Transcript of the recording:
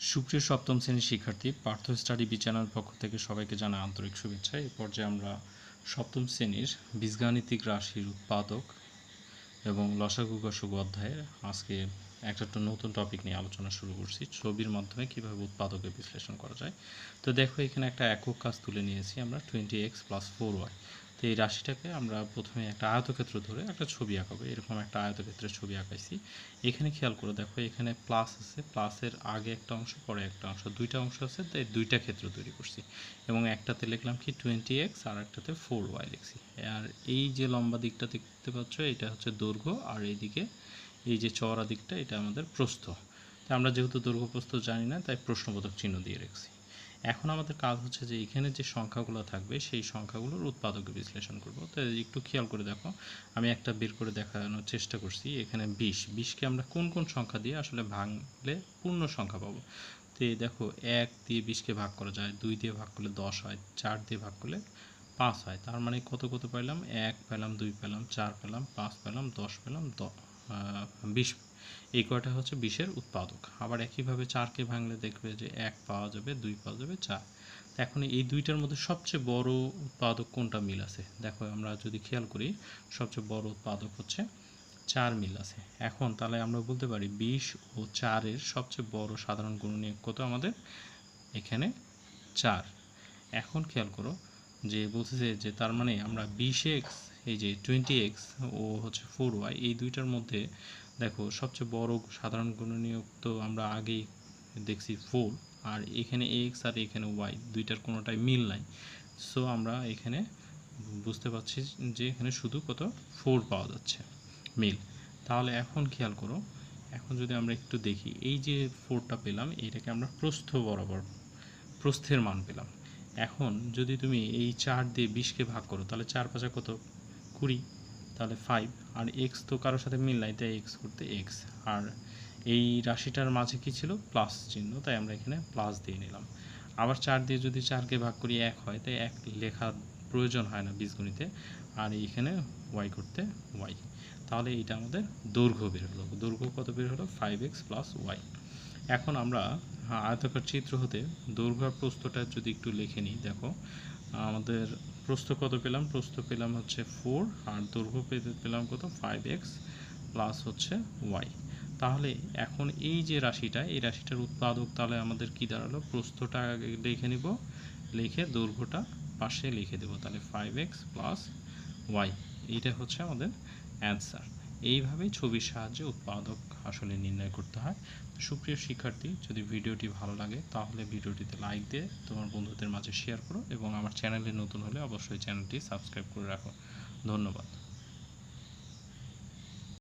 সুপ্রিয় সপ্তম শ্রেণির শিক্ষার্থী, পার্থ স্টাডি বি চ্যানেল পক্ষ থেকে সবাইকে জানাই আন্তরিক শুভেচ্ছা। এই পর্যায়ে আমরা সপ্তম শ্রেণির বীজগাণিতিক রাশির উৎপাদক এবং লসাগু গসাগু অধ্যায়ের আজকে একটা নতুন টপিক নিয়ে আলোচনা শুরু করছি, ছবির মাধ্যমে কীভাবে উৎপাদকের বিশ্লেষণ করা যায়। তো দেখো এখানে একটা একক কাজ তুলে নিয়েছি আমরা twenty X plus four Y তো এই রাশিটাকে আমরা প্রথমে একটা আয়তক্ষেত্র ধরে একটা ছবি আঁকাবো। এরকম একটা আয়তক্ষেত্রের ছবি আঁকাইছি। এখানে খেয়াল করে দেখো, এখানে প্লাস আছে। প্লাসের আগে একটা অংশ, পরে একটা অংশ। দুইটা অংশ আছে, তাই দুইটা ক্ষেত্র তৈরি করছি। এবং একটাতে লিখলাম কি টোয়েন্টি এক্স আর একটাতে ফোর ওয়াই লিখছি। আর এই যে লম্বা দিকটা দেখতে পাচ্ছ, এটা হচ্ছে দৈর্ঘ্য। আর এইদিকে এই যে চওড়া দিকটা, এটা আমাদের প্রস্থ। তো আমরা যেহেতু দৈর্ঘ্য প্রস্থ জানি না, তাই প্রশ্নবোধক চিহ্ন দিয়ে রেখেছি। এখন আমাদের কাজ হচ্ছে যে এখানে যে সংখ্যাগুলো থাকবে, সেই সংখ্যাগুলোর উৎপাদকে বিশ্লেষণ করব। তো একটু খেয়াল করে দেখো, আমি একটা বের করে দেখানোর চেষ্টা করছি। এখানে বিশ, বিশকে আমরা কোন কোন সংখ্যা দিয়ে আসলে ভাঙলে পূর্ণ সংখ্যা পাবো? তো এই দেখো, এক দিয়ে বিশকে ভাগ করা যায়, দুই দিয়ে ভাগ করলে দশ হয়, চার দিয়ে ভাগ করলে পাঁচ হয়। তার মানে কত কত পেলাম? এক পেলাম, দুই পেলাম, চার পেলাম, পাঁচ পেলাম, দশ পেলাম বিশ এই কয়টা হচ্ছে বিশের উৎপাদক। আবার একইভাবে চারকে ভাঙলে দেখবে যে এক পাওয়া যাবে, দুই পাওয়া যাবে, চার। এখন এই দুইটার মধ্যে সবচেয়ে বড় উৎপাদক কোনটা মিল আছে? দেখো, আমরা যদি খেয়াল করি, সবচেয়ে বড় উৎপাদক হচ্ছে চার মিল আছে। এখন তাহলে আমরা বলতে পারি বিশ ও চারের সবচেয়ে বড় সাধারণ গুণনীয়ক কত আমাদের? এখানে চার। এখন খেয়াল করো যে বলতেছে যে তার মানে আমরা বিশ এক্স, এই যে টোয়েন্টি এক্স ও হচ্ছে ফোর ওয়াই, এই দুইটার মধ্যে দেখো সবচেয়ে বড় সাধারণ গুণনীয়ক তো আমরা আগেই দেখছি ফোর, আর এখানে এক্স আর এখানে ওয়াই, দুইটার কোনোটাই মিল নাই। সো আমরা এখানে বুঝতে পারছি যে এখানে শুধু কত ফোর পাওয়া যাচ্ছে, মিল। তাহলে এখন খেয়াল করো, এখন যদি আমরা একটু দেখি, এই যে ফোরটা পেলাম এইটাকে আমরা প্রস্থ বরাবর, প্রস্থের মান পেলাম। এখন যদি তুমি এই চার দিয়ে বিশকে ভাগ করো, তাহলে চার পাঁচা কত? কুড়ি। তাহলে ফাইভ আর এক্স তো কারোর সাথে মিল নাই, তাই এক্স করতে এক্স আর এই রাশিটার মাঝে কি ছিল? প্লাস চিহ্ন, তাই আমরা এখানে প্লাস দিয়ে নিলাম। আবার চার দিয়ে যদি চারকে ভাগ করি এক হয়, তাই এক লেখা প্রয়োজন হয় না বীজগণিতে। আর এইখানে ওয়াই করতে ওয়াই তাহলে এইটা আমাদের দৈর্ঘ্য বের হলো। দৈর্ঘ্য কত বের হলো? ফাইভ এক্স প্লাস ওয়াই এখন আমরা আয়তাকার চিত্র হতে দৈর্ঘ্য প্রস্থটা যদি একটু লিখে নিই, দেখো, আমাদের প্রস্থ কত পেলাম? প্রস্থ পেলাম হচ্ছে ফোর আর দৈর্ঘ্য পেতে পেলাম কত? ফাইভ এক্স প্লাস হচ্ছে ওয়াই তাহলে এখন এই যে রাশিটা, এই রাশিটার উৎপাদক তাহলে আমাদের কি দাঁড়াল? প্রস্থটা লিখে নিব, লিখে দৈর্ঘ্যটা পাশে লিখে দেবো, তাহলে ফাইভ এক্স প্লাস ওয়াই এইটা হচ্ছে আমাদের অ্যান্সার এইভাবেই ছবির সাহায্যে উৎপাদক আসলে নির্ণয় করতে হয়। সুপ্রিয় শিক্ষার্থী, যদি ভিডিওটি ভালো লাগে তাহলে ভিডিওটিতে লাইক দিয়ে তোমার বন্ধুদের মাঝে শেয়ার করো এবং আমার চ্যানেলে নতুন হলে অবশ্যই চ্যানেলটি সাবস্ক্রাইব করে রাখো। ধন্যবাদ।